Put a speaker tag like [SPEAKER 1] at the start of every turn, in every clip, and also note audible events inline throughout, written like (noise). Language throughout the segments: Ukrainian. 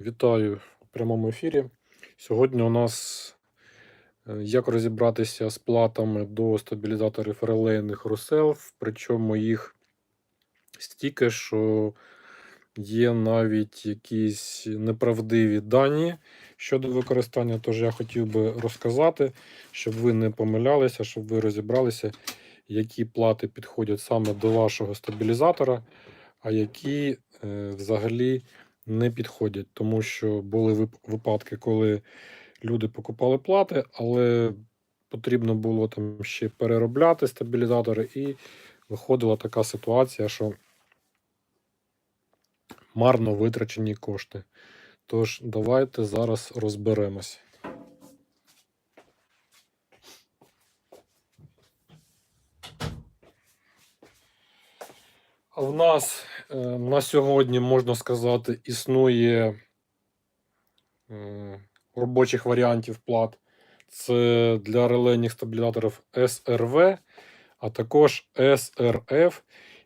[SPEAKER 1] Вітаю у прямому ефірі. Сьогодні у нас е, як розібратися з платами до стабілізаторів релейних Руселф, причому їх стільки, що є навіть якісь неправдиві дані щодо використання. Тож я хотів би розказати, щоб ви не помилялися, щоб ви розібралися, які плати підходять саме до вашого стабілізатора, а які е, взагалі не підходять, тому що були випадки, коли люди покупали плати, але потрібно було там ще переробляти стабілізатори, і виходила така ситуація, що марно витрачені кошти. Тож, давайте зараз розберемось. В нас е, на сьогодні, можна сказати, існує е, робочих варіантів плат. Це для релейних стабілізаторів SRV, а також SRF.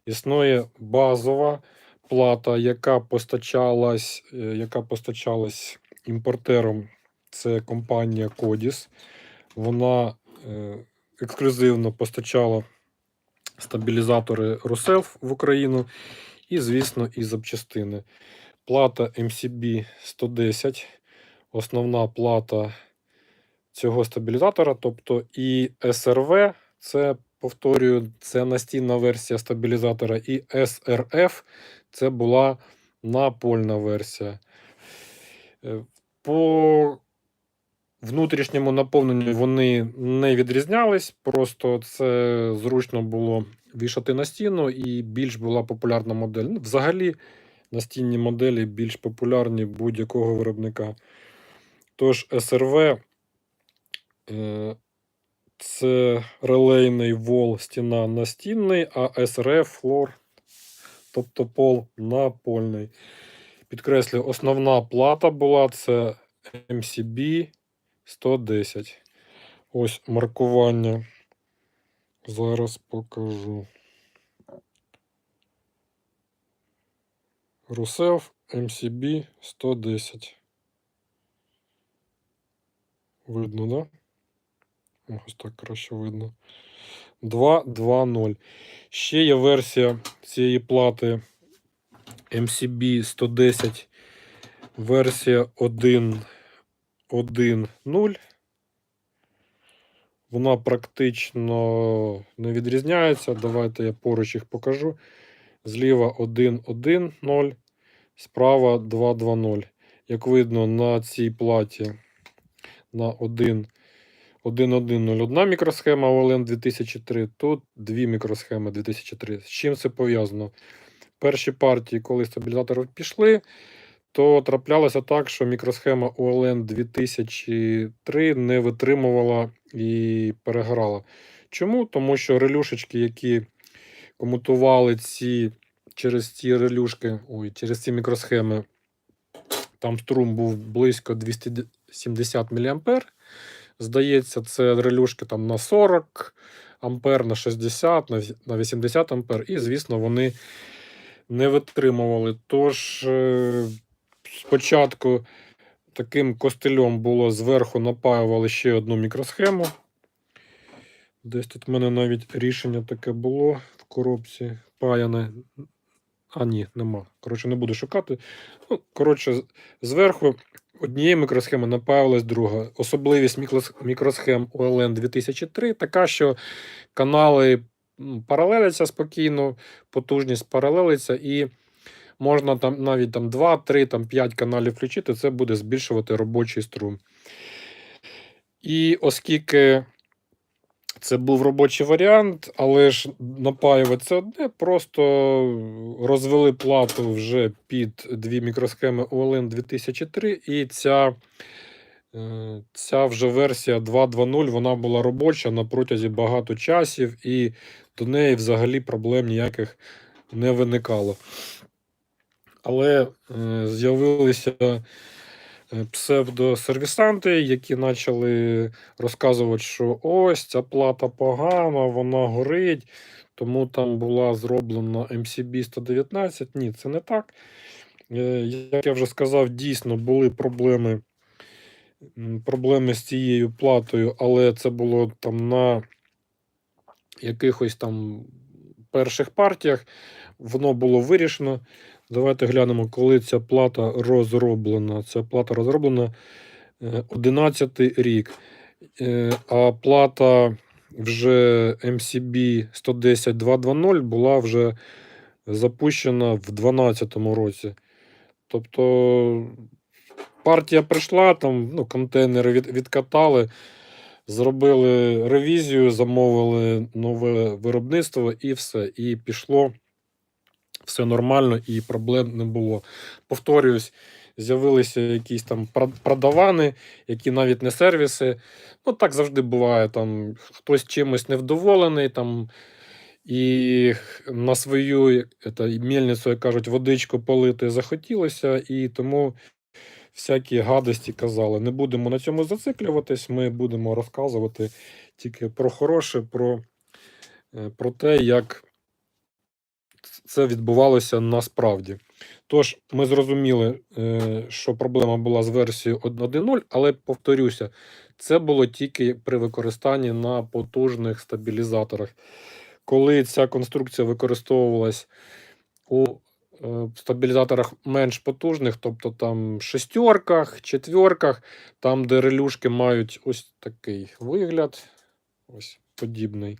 [SPEAKER 1] Існує базова плата, яка постачалась, е, яка постачалась імпортером. Це компанія Codis. Вона ексклюзивно постачала стабілізатори Руселф в Україну і, звісно, і запчастини. Плата MCB 110, основна плата цього стабілізатора, тобто і SRV, це повторюю, це настінна версія стабілізатора, і SRF це була напольна версія. Е, По внутрішньому наповненню вони не відрізнялись, просто це зручно було вішати на стіну, і більш була популярна модель. Ну, Взагалі, настінні моделі більш популярні будь-якого виробника. Тож SRV е, це релейний вол стіна настінний, а SRF флор, тобто пол напольний. Підкреслю, основна плата була це MCB 110. Ось маркування. Зараз покажу. Русев MCB 110. Видно, да? Ось так краще видно. 2.2.0. Ще є версія цієї плати MCB 110. Версія 1.1.0. Вона практично не відрізняється. Давайте я поруч їх покажу. Зліва 1.1.0, справа 2.2.0. Як видно, на цій платі на 1. 1.1.0 одна мікросхема OLN 2003, тут дві мікросхеми 2003. З чим це пов'язано? Перші партії, коли стабілізатори пішли, то траплялося так, що мікросхема OLN 2003 не витримувала і переграла. Чому? Тому що релюшечки, які комутували ці через ці релюшки, ой, через ці мікросхеми, там струм був близько 270 мА. Здається, це релюшки там на 40 ампер, на 60, на 80 ампер. І, звісно, вони не витримували. Тож е, спочатку таким костильом було зверху напаювали ще одну мікросхему. Десь тут в мене навіть рішення таке було в коробці паяне. А, ні, нема. Коротше, не буду шукати. Ну, коротше, зверху однієї мікросхеми напаювалась друга. Особливість мікросхем OLN 2003 така, що канали паралеляться спокійно, потужність паралелиться, і можна там навіть там 2, 3, там 5 каналів включити, це буде збільшувати робочий струм. І оскільки це був робочий варіант, але ж напаювати це одне, просто розвели плату вже під дві мікросхеми OLN 2003, і ця, е, ця вже версія 2.2.0 вона була робоча на протязі багато часів, і до неї взагалі проблем ніяких не виникало. Але е, з'явилися е, псевдосервісанти, які почали розказувати, що ось ця плата погана, вона горить, тому там була зроблена MCB 119. Ні, це не так. Е, Як я вже сказав, дійсно були проблеми, проблеми з цією платою, але це було там на якихось там перших партіях. Воно було вирішено. Давайте глянемо, коли ця плата розроблена. Ця плата розроблена 11 рік. Е, А плата вже MCB 110.2.2.0 була вже запущена в 2012 році. Тобто партія прийшла, там ну, контейнери від, відкатали, зробили ревізію, замовили нове виробництво і все. І пішло все нормально і проблем не було. Повторююсь, з'явилися якісь там продавани, які навіть не сервіси. Ну, так завжди буває. Там хтось чимось невдоволений, там, і на свою это, мельницю, як кажуть, водичку полити захотілося, і тому всякі гадості казали. Не будемо на цьому зациклюватись, ми будемо розказувати тільки про хороше, про, е, про те, як це відбувалося насправді. Тож, ми зрозуміли, е, що проблема була з версією 1.1.0, але повторюся, це було тільки при використанні на потужних стабілізаторах. Коли ця конструкція використовувалась у е, стабілізаторах менш потужних, тобто там шестерках, четверках, там, де релюшки мають ось такий вигляд, ось подібний.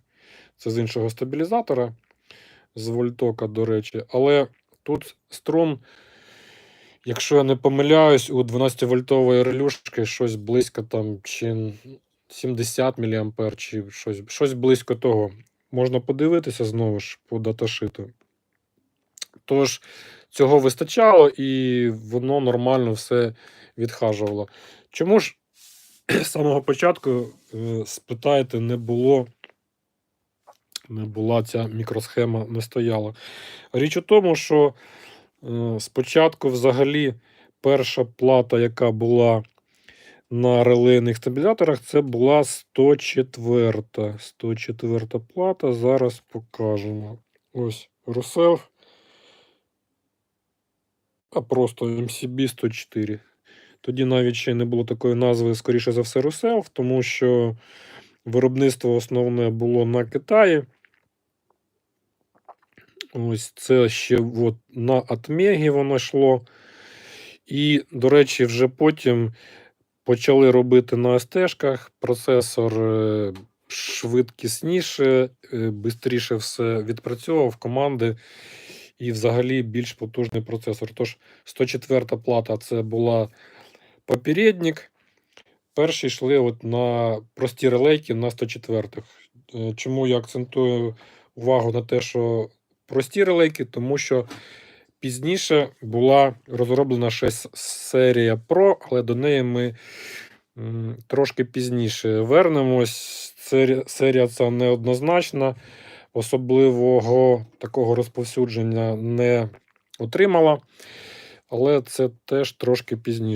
[SPEAKER 1] Це з іншого стабілізатора, з вольтока, до речі. Але тут струм, якщо я не помиляюсь, у 12-вольтової релюшки щось близько там чи 70 мА, чи щось, щось близько того. Можна подивитися знову ж по даташиту. Тож, цього вистачало, і воно нормально все відхажувало. Чому ж (clears throat) з самого початку, е, спитаєте, не було, не була ця мікросхема, не стояла? Річ у тому, що е, спочатку взагалі перша плата, яка була на релейних стабілізаторах, це була 104. 104 плата. Зараз покажемо. Ось Русел. А просто MCB 104. Тоді навіть ще не було такої назви, скоріше за все, Русел, тому що виробництво основне було на Китаї. Ось це ще от на Атмегі воно йшло. І, до речі, вже потім почали робити на СТ-шках. Процесор е, швидкісніше, швидше все відпрацьовував команди і взагалі більш потужний процесор. Тож 104 плата це була попередник. Перші йшли от на прості релейки на 104-х. Е, Чому я акцентую увагу на те, що прості релейки, тому що пізніше була розроблена ще серія Pro, але до неї ми трошки пізніше вернемось. Серія, ця неоднозначна, особливого такого розповсюдження не отримала, але це теж трошки пізніше.